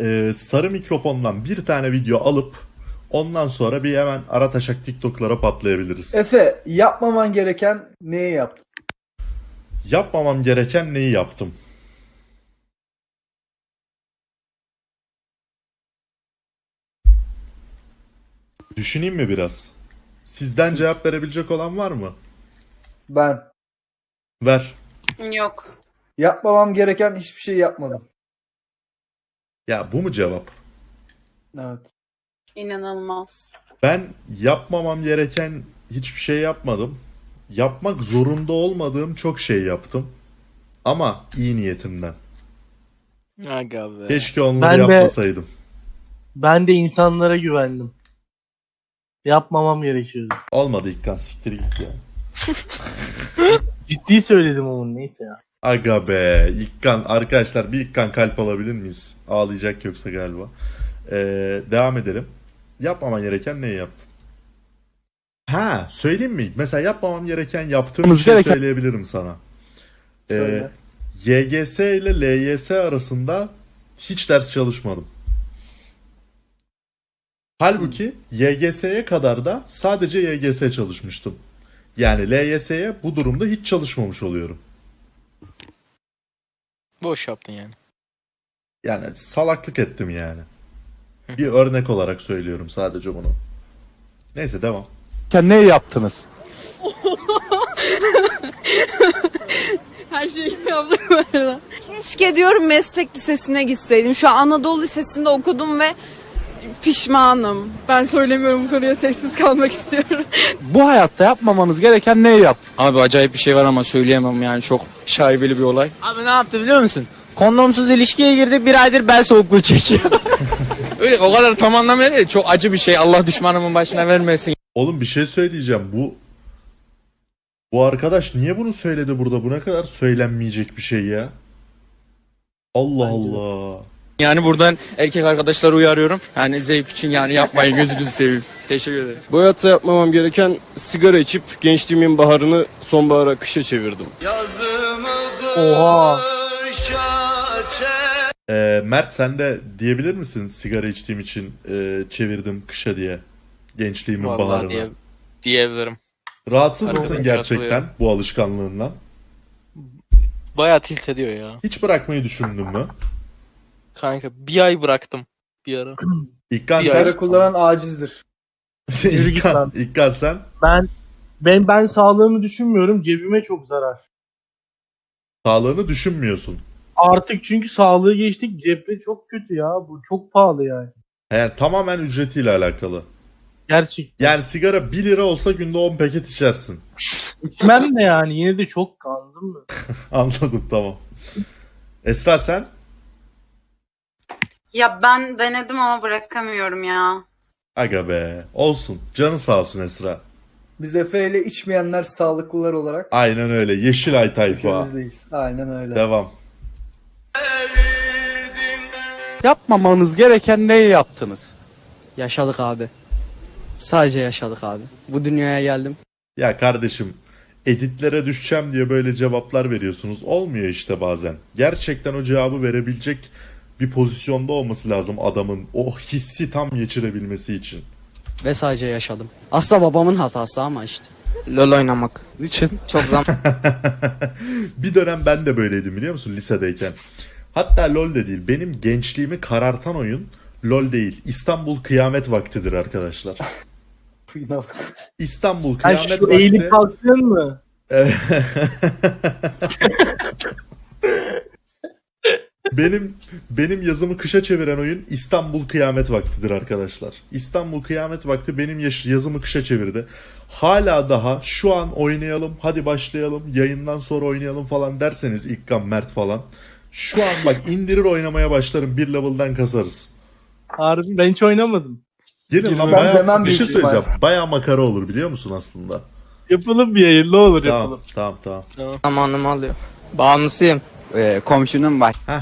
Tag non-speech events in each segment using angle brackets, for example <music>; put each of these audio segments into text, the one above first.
e, sarı mikrofondan bir tane video alıp ondan sonra bir hemen ara taşak TikTok'lara patlayabiliriz. Efe yapmaman gereken neyi yaptın? Yapmamam gereken neyi yaptım? Düşüneyim mi biraz? Sizden cevap verebilecek olan var mı? Ben Ver. Yok. yapmamam gereken hiçbir şey yapmadım. Ya bu mu cevap? Evet. İnanılmaz. Ben yapmamam gereken hiçbir şey yapmadım. Yapmak zorunda olmadığım çok şey yaptım. Ama iyi niyetimden. Aga be. Keşke onları Ben de- yapmasaydım. Ben de insanlara güvendim. Yapmamam gerekiyordu. Olmadı İlkan siktir git ya. <laughs> Ciddi söyledim ama neyse ya. Aga be İlkan arkadaşlar bir İlkan kalp alabilir miyiz? Ağlayacak yoksa galiba. Ee, devam edelim. Yapmaman gereken neyi yaptın? Ha söyleyeyim mi? Mesela yapmamam gereken yaptığım bir şey gereken- söyleyebilirim sana. Ee, Söyle. YGS ile LYS arasında hiç ders çalışmadım. Halbuki YGS'ye kadar da sadece YGS çalışmıştım. Yani LYS'ye bu durumda hiç çalışmamış oluyorum. Boş yaptın yani. Yani salaklık ettim yani. Bir örnek olarak söylüyorum sadece bunu. Neyse devam. neyi yaptınız? <laughs> Her şeyi yaptım bu arada. Keşke diyorum meslek lisesine gitseydim. Şu an Anadolu Lisesi'nde okudum ve pişmanım. Ben söylemiyorum bu konuya sessiz kalmak istiyorum. Bu hayatta yapmamanız gereken neyi yap? Abi acayip bir şey var ama söyleyemem yani çok şaibeli bir olay. Abi ne yaptı biliyor musun? Kondomsuz ilişkiye girdi bir aydır bel soğukluğu çekiyor. <laughs> Öyle o kadar tam anlamıyla değil çok acı bir şey Allah düşmanımın başına vermesin. Oğlum bir şey söyleyeceğim. Bu bu arkadaş niye bunu söyledi burada? Bu ne kadar söylenmeyecek bir şey ya. Allah Allah. Yani buradan erkek arkadaşları uyarıyorum. Yani zevk için yani yapmayın gözünüzü seveyim. Teşekkür ederim. Bu hayatta yapmamam gereken sigara içip gençliğimin baharını sonbahara kışa çevirdim. Oha. Ee, Mert sen de diyebilir misin sigara içtiğim için e, çevirdim kışa diye gençliğimin Vallahi baharını. diye, diyebilirim. Rahatsız Arkadaşlar mısın gerçekten katılıyorum. bu alışkanlığından? Bayağı tilt ediyor ya. Hiç bırakmayı düşündün mü? Kanka bir ay bıraktım bir ara. <clears throat> İlkan Bir sen Sigara kullanan acizdir. <laughs> Yürü git İlkan, lan. İlkan sen Ben ben ben sağlığımı düşünmüyorum. Cebime çok zarar. sağlığını düşünmüyorsun. Artık çünkü sağlığı geçtik. Cepte çok kötü ya. Bu çok pahalı yani. Yani tamamen ücretiyle alakalı. Gerçekten. Yani sigara 1 lira olsa günde 10 paket içersin. <laughs> İçmem de yani. Yine de çok kandım mı? <laughs> Anladım tamam. Esra sen? Ya ben denedim ama bırakamıyorum ya. Aga be. Olsun. Canı sağ olsun Esra. Biz Efe ile içmeyenler sağlıklılar olarak Aynen öyle. Yeşilay tayfa. ülkemizdeyiz. Aynen öyle. Devam. Yapmamanız gereken neyi yaptınız? yaşadık abi. Sadece yaşadık abi. Bu dünyaya geldim. Ya kardeşim editlere düşeceğim diye böyle cevaplar veriyorsunuz. Olmuyor işte bazen. Gerçekten o cevabı verebilecek bir pozisyonda olması lazım adamın. O hissi tam geçirebilmesi için. Ve sadece yaşadım. Aslında babamın hatası ama işte. LOL oynamak. Niçin? Çok zaman <laughs> bir dönem ben de böyleydim biliyor musun lisedeyken. Hatta LoL de değil. Benim gençliğimi karartan oyun LoL değil. İstanbul Kıyamet Vaktidir arkadaşlar. <laughs> İstanbul Kıyamet şu Vakti... eğilip kalktın mı? Benim benim yazımı kışa çeviren oyun İstanbul Kıyamet Vaktidir arkadaşlar. İstanbul Kıyamet Vakti benim yaş- yazımı kışa çevirdi. Hala daha şu an oynayalım, hadi başlayalım, yayından sonra oynayalım falan derseniz İlkan Mert falan. Şu an bak indirir oynamaya başlarım. Bir level'dan kasarız. Harbi ben hiç oynamadım. Gelin lan Ben bayağı, bir şey söyleyeceğim. Bayağı makara olur biliyor musun aslında? Yapalım bir yayın ne olur Tamam, yapalım. tamam, tamam. zamanımı alıyor. Bağımlısıyım. Ee, komşunun var. Heh,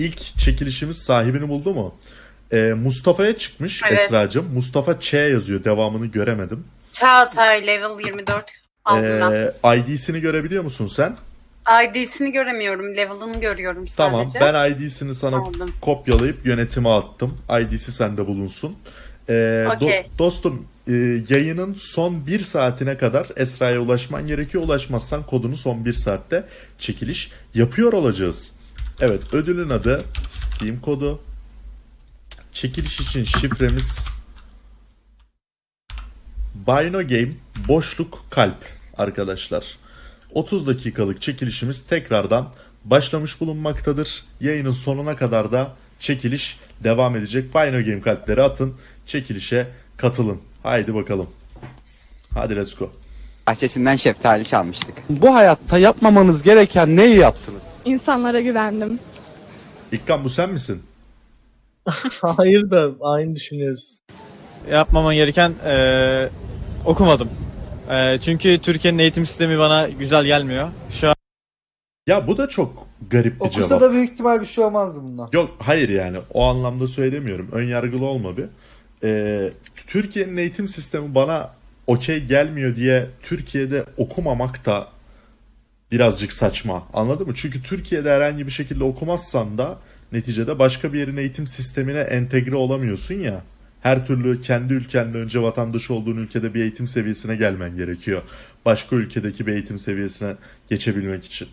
ilk çekilişimiz sahibini buldu mu? Ee, Mustafa'ya çıkmış Evet. Esra'cığım. Mustafa Ç yazıyor. Devamını göremedim. Çağatay level 24 aldım. Ee, ID'sini görebiliyor musun sen? ID'sini göremiyorum. Level'ını görüyorum Tamam sadece. ben ID'sini sana Aldım. kopyalayıp yönetime attım. ID'si sende bulunsun. Ee, do- Okey. dostum e, yayının son bir saatine kadar Esra'ya ulaşman gerekiyor. Ulaşmazsan kodunu son bir saatte çekiliş yapıyor olacağız. Evet ödülün adı Steam kodu. Çekiliş için şifremiz Bino Game boşluk kalp arkadaşlar. 30 dakikalık çekilişimiz tekrardan başlamış bulunmaktadır. Yayının sonuna kadar da çekiliş devam edecek. Bino Game kalpleri atın. Çekilişe katılın. Haydi bakalım. Hadi let's go. Bahçesinden şeftali çalmıştık. Bu hayatta yapmamanız gereken neyi yaptınız? İnsanlara güvendim. İkkan bu sen misin? <laughs> Hayır da aynı düşünüyoruz. Yapmaman gereken eee, okumadım. Eee, çünkü Türkiye'nin eğitim sistemi bana güzel gelmiyor. Şu an Ya bu da çok garip bir Okusa cevap. da büyük ihtimal bir şey olmazdı bundan. Yok hayır yani o anlamda söylemiyorum. Ön yargılı olma bir. Ee, Türkiye'nin eğitim sistemi bana okey gelmiyor diye Türkiye'de okumamak da birazcık saçma. Anladın mı? Çünkü Türkiye'de herhangi bir şekilde okumazsan da neticede başka bir yerin eğitim sistemine entegre olamıyorsun ya. Her türlü kendi ülkende önce vatandaş olduğun ülkede bir eğitim seviyesine gelmen gerekiyor. Başka ülkedeki bir eğitim seviyesine geçebilmek için.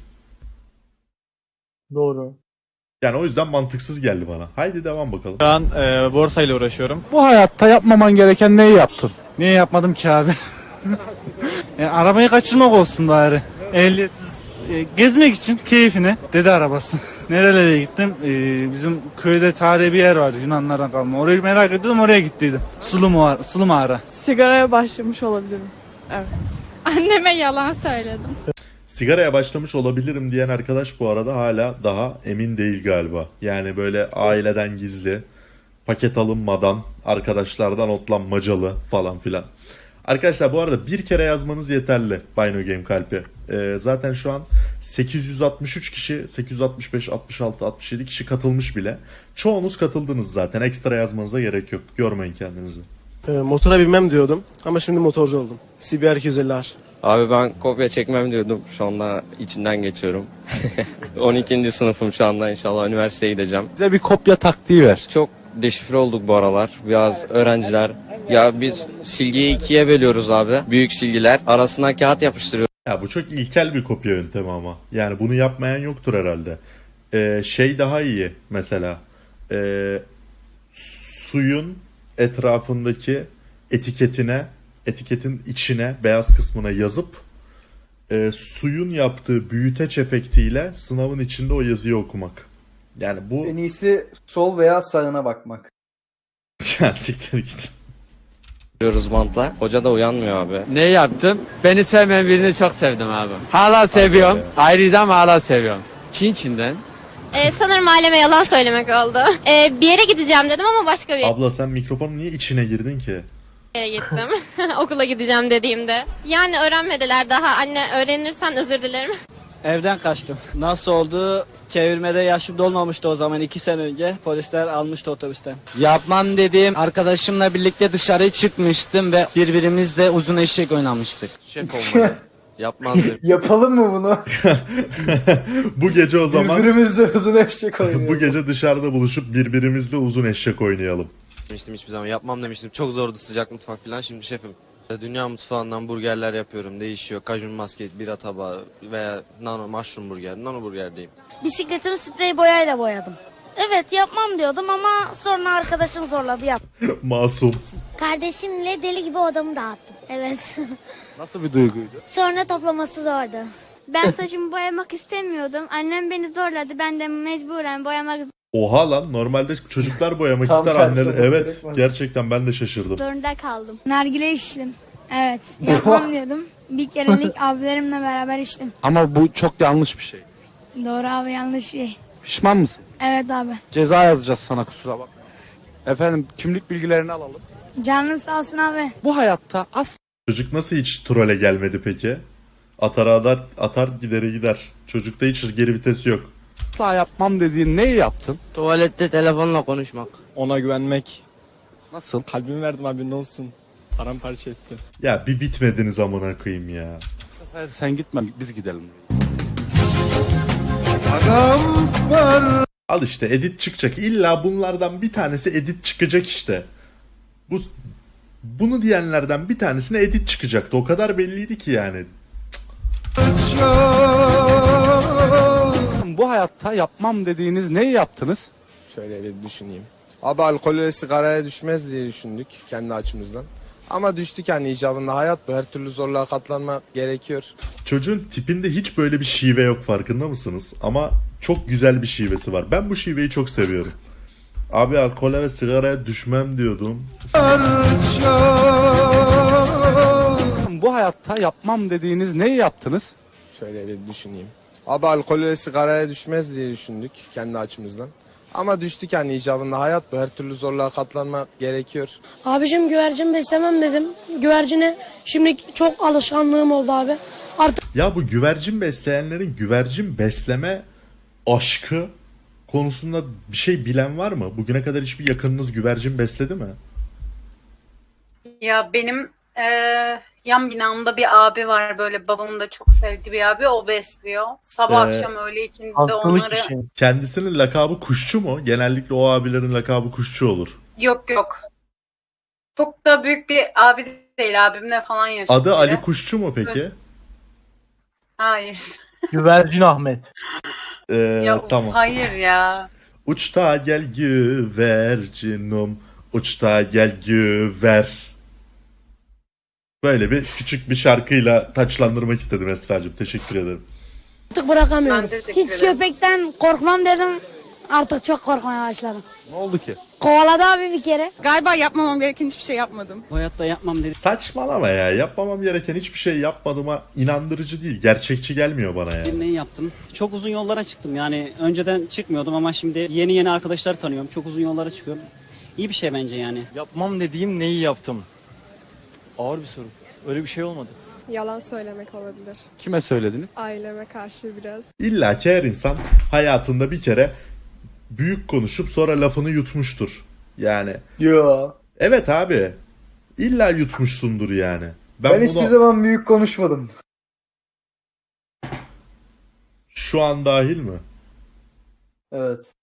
Doğru. Yani o yüzden mantıksız geldi bana. Haydi devam bakalım. şu an eee, borsayla uğraşıyorum. Bu hayatta yapmaman gereken neyi yaptın? Niye yapmadım ki abi? <laughs> arabayı kaçırmak olsun bari. Ehliyetsiz e, gezmek için keyfine. Dede arabası. <laughs> Nerelere gittim? E, bizim köyde tarihi bir yer vardı Yunanlardan kalma. Orayı merak ediyordum oraya gittiydim. Sulu mağara. Sulu mağara. Sigaraya başlamış olabilirim. <laughs> Anneme yalan söyledim. Sigaraya başlamış olabilirim diyen arkadaş bu arada hala daha emin değil galiba. Yani böyle aileden gizli, paket alınmadan, arkadaşlardan otlanmacalı falan filan. Arkadaşlar bu arada bir kere yazmanız yeterli Bino Game Kalp'i. Ee, zaten şu an 863 kişi, 865, 66, 67 kişi katılmış bile. Çoğunuz katıldınız zaten. Ekstra yazmanıza gerek yok. Yormayın kendinizi. motora binmem diyordum ama şimdi motorcu oldum. CBR 250R. Abi ben kopya çekmem diyordum. Şu anda içinden geçiyorum. <laughs> 12. sınıfım şu anda inşallah üniversiteye gideceğim. Bize bir kopya taktiği ver. Çok deşifre olduk bu aralar. Biraz öğrenciler. Ya biz silgiyi ikiye bölüyoruz abi. Büyük silgiler. Arasına kağıt yapıştırıyoruz. Ya bu çok ilkel bir kopya yöntemi ama. Yani bunu yapmayan yoktur herhalde. Ee, şey daha iyi mesela. Ee, suyun etrafındaki etiketine, etiketin içine, beyaz kısmına yazıp e, suyun yaptığı büyüteç efektiyle sınavın içinde o yazıyı okumak. Yani bu... En iyisi sol veya sağına bakmak. <laughs> Ya siktir git. Bantla. Hoca da uyanmıyor abi. Ne yaptım? Beni sevmeyen birini çok sevdim abi. Hala seviyorum. Ayrıca hala seviyorum. Çin Çin'den. Ee, sanırım aileme yalan söylemek oldu. Ee, bir yere gideceğim dedim ama başka bir Abla sen mikrofonun niye içine girdin ki? yere gittim. <laughs> Okula gideceğim dediğimde. Yani öğrenmediler daha. Anne öğrenirsen özür dilerim. Evden kaçtım. Nasıl oldu? Çevirmede yaşım dolmamıştı o zaman iki sene önce. Polisler almıştı otobüsten. Yapmam dediğim arkadaşımla birlikte dışarı çıkmıştım ve birbirimizle uzun eşek oynamıştık. Şef olmalı. <laughs> Yapmazdı. Yapalım mı bunu? <laughs> bu gece o zaman Birbirimizle uzun eşek oynuyor. <laughs> bu gece dışarıda buluşup birbirimizle uzun eşek oynayalım. demiştim hiçbir zaman yapmam demiştim. Çok zordu sıcak mutfak falan. Şimdi şefim. Dünya mutfağından burgerler yapıyorum. Değişiyor. Kajun masket, bira tabağı veya nano mushroom burger. Nano burgerdeyim. Bisikletimi sprey boyayla boyadım. Evet yapmam diyordum ama sonra arkadaşım zorladı yap. <laughs> Masum. Kardeşimle deli gibi odamı dağıttım. Evet. <laughs> Nasıl bir duyguydu? sonra toplaması zordu. Ben saçımı boyamak istemiyordum. Annem beni zorladı. Ben de mecburen boyamak Oha lan normalde çocuklar boyamak Tam ister tersi anneler. olması Evet gerekmez. gerçekten ben de şaşırdım. zorunda kaldım. Nargile içtim. Evet. Yapmam <laughs> diyordum. Bir kerelik abilerimle beraber içtim. Ama bu çok yanlış bir şey. Doğru abi yanlış şey. Pişman mısın? Evet abi. Ceza yazacağız sana kusura bakma. Efendim kimlik bilgilerini alalım. Canın sağ olsun abi. Bu hayatta asla Çocuk nasıl hiç trole gelmedi peki? Atar atar, atar gideri gider. Çocukta hiç geri vitesi yok. Yapmam dediğin neyi yaptın? Tuvalette telefonla konuşmak. Ona güvenmek. Nasıl? Kalbimi verdim abi ne olsun. Paramparça etti. Ya bir bitmediniz amına koyayım ya. Sen gitme biz gidelim. Al işte edit çıkacak. İlla bunlardan bir tanesi edit çıkacak işte. Bu bunu diyenlerden bir tanesine edit çıkacaktı. O kadar belliydi ki yani. Bu hayatta yapmam dediğiniz neyi yaptınız? Şöyle bir düşüneyim. Abi alkol ve sigaraya düşmez diye düşündük kendi açımızdan. Ama düştük yani icabında hayat bu. Her türlü zorluğa katlanmak gerekiyor. Çocuğun tipinde hiç böyle bir şive yok farkında mısınız? Ama çok güzel bir şivesi var. Ben bu şiveyi çok seviyorum. Abi alkole ve sigaraya düşmem diyordum. Bu hayatta yapmam dediğiniz neyi yaptınız? Şöyle bir düşüneyim. Abi alkol ve sigaraya düşmez diye düşündük kendi açımızdan. Ama düştük yani icabında hayat bu. Her türlü zorluğa katlanmak gerekiyor. Abicim güvercin beslemem dedim. Güvercine şimdi çok alışkanlığım oldu abi. Ya bu güvercin besleyenlerin güvercin besleme aşkı konusunda bir şey bilen var mı? Bugüne kadar hiçbir yakınınız güvercin besledi mi? Ya benim eee, yan binamda bir abi var böyle babamın da çok sevdiği bir abi o besliyor. Sabah Ee, akşam öğle ikindi de Hastalık onları şey. Kendisinin lakabı kuşçu mu? Genellikle o abilerin lakabı kuşçu olur. yok yok. Çok da büyük bir abi değil abimle falan yaşıyor. Adı Ali Kuşçu mu peki? Hayır. <laughs> Güvercin Ahmet. Ee, Ya tamam. hayır ya. Uçta gel güvercinim, uçta gel güver. Böyle bir küçük bir şarkıyla taçlandırmak istedim Esra'cığım. Teşekkür ederim. Artık bırakamıyorum. Hiç ederim. köpekten korkmam dedim. Artık çok korkmaya başladım. Ne oldu ki? Kovaladı abi bir kere. Galiba yapmamam gereken hiçbir şey yapmadım. Hayatta yapmam dedim. Saçmalama ya. Yapmamam gereken hiçbir şey yapmadığıma inandırıcı değil. Gerçekçi gelmiyor bana ya. Neyi yaptım? Çok uzun yollara çıktım. Yani önceden çıkmıyordum ama şimdi yeni yeni arkadaşlar tanıyorum. Çok uzun yollara çıkıyorum. İyi bir şey bence yani. Yapmam dediğim neyi yaptım? Ağır bir soru. Öyle bir şey olmadı. Yalan söylemek olabilir. Kime söylediniz? Aileme karşı biraz. İlla ki her insan hayatında bir kere büyük konuşup sonra lafını yutmuştur. Yani Yo. evet abi. İlla yutmuşsundur yani. Ben, Ben, bunu hiçbir zaman büyük konuşmadım. şu an dahil mi? Evet.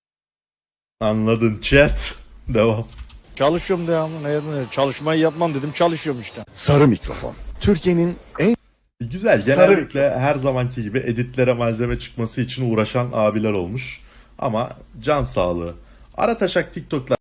Anladın chat. Devam. Çalışıyorum devamlı. Ne, çalışmayı yapmam dedim. Çalışıyorum işte. Sarı mikrofon. Türkiye'nin en Güzel. Sarı Genellikle her zamanki gibi editlere malzeme çıkması için uğraşan abiler olmuş. Ama can sağlığı. Ara taşak TikTok'lar